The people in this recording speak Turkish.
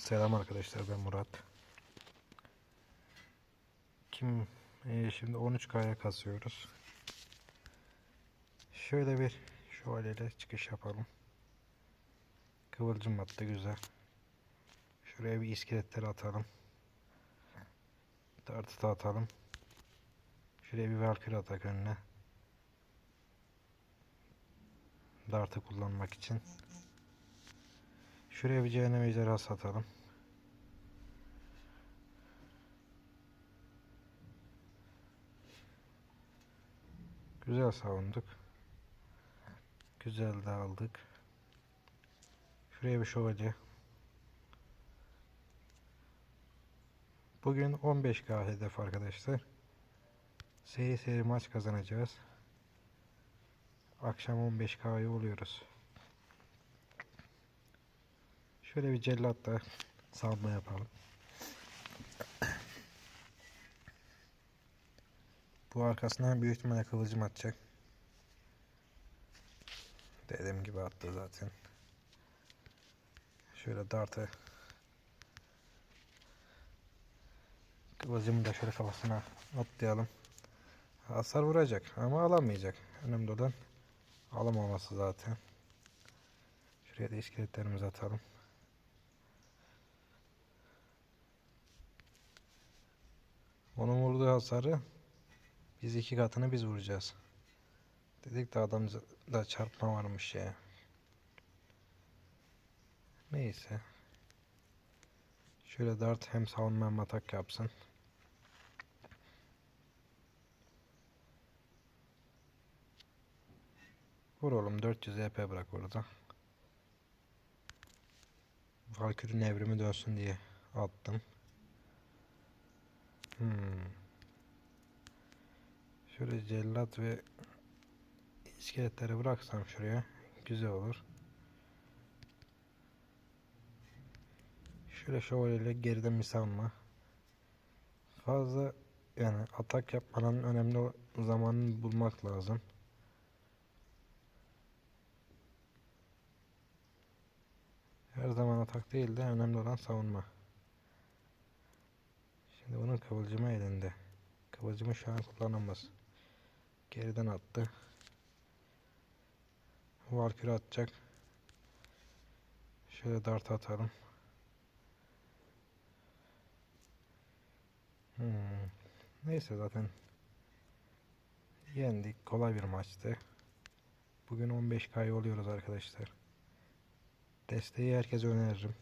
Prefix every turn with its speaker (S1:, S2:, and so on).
S1: Selam arkadaşlar ben Murat. Kim e, şimdi 13K'ya kasıyoruz. Şöyle bir şövalyeyle çıkış yapalım. Kıvılcım attı güzel. Şuraya bir iskeletleri atalım. Dartı da atalım. Şuraya bir valkür atak önüne. Dartı kullanmak için. Şuraya bir cehennem ejderhası atalım. Güzel savunduk. Güzel de aldık. Şuraya bir şövalye. Bugün 15K hedef arkadaşlar. Seri seri maç kazanacağız. Akşam 15K'yı oluyoruz. Şöyle bir cellatla savunma yapalım. Bu arkasından büyük ihtimalle kıvılcım atacak. Dediğim gibi attı zaten. Şöyle dartı Kıvılcımı da şöyle kafasına atlayalım. Hasar vuracak ama alamayacak. Önemli olan alamaması zaten. Şuraya da iskeletlerimizi atalım. Hasarı biz iki katını biz vuracağız. Dedik de adamda çarpma varmış ya. Neyse. Şöyle dart hem savunma hem atak yapsın. Vur oğlum 400 EP bırak orada. Valkür'ün evrimi dönsün diye attım. Hmm. Şöyle cellat ve iskeletleri bıraksam şuraya güzel olur. Şöyle şövalyeyle geriden bir savunma. Fazla yani atak yapmanın önemli zamanını bulmak lazım. Her zaman atak değil de önemli olan savunma. Şimdi bunun kıvılcımı elinde. Kıvılcımı şu an kullanamaz. Geriden attı. Valkür'ü atacak. Şöyle dart atalım. Hmm. Neyse zaten yendik. Kolay bir maçtı. Bugün 15K oluyoruz arkadaşlar. Desteği herkese öneririm.